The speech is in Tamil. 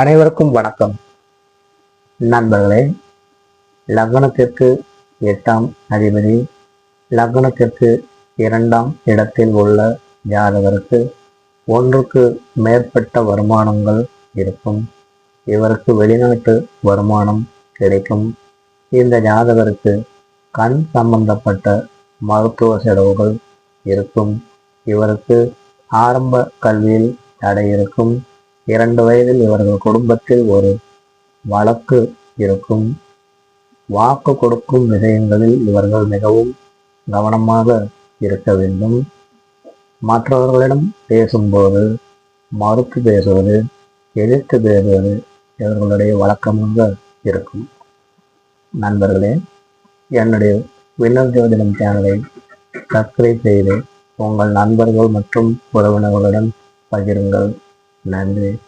அனைவருக்கும் வணக்கம். நண்பர்களே லக்னத்திற்கு எட்டாம் அதிபதி லக்னத்திற்கு இரண்டாம் இடத்தில் உள்ள ஜாதகருக்கு ஒன்றுக்கு மேற்பட்ட வருமானங்கள் இருக்கும். இவருக்கு வெளிநாட்டு வருமானம் கிடைக்கும். இந்த ஜாதகருக்கு கண் சம்பந்தப்பட்ட மருத்துவ செலவுகள் இருக்கும். இவருக்கு ஆரம்ப கல்வியில் தடை இருக்கும். இரண்டு வயதில் இவர்கள் குடும்பத்தில் ஒரு வழக்கு இருக்கும். வாக்கு கொடுக்கும் விஷயங்களில் இவர்கள் மிகவும் கவனமாக இருக்க வேண்டும். மற்றவர்களிடம் பேசும்போது மறுத்து பேசுவது எதிர்த்து பேசுவது இவர்களுடைய வழக்கமாக இருக்கும். நண்பர்களே என்னுடைய வினர் ஜோதிடம் சேனலை சப்ஸ்கிரைப் செய்து உங்கள் நண்பர்கள் மற்றும் உறவினர்களுடன் பகிருங்கள். 男的。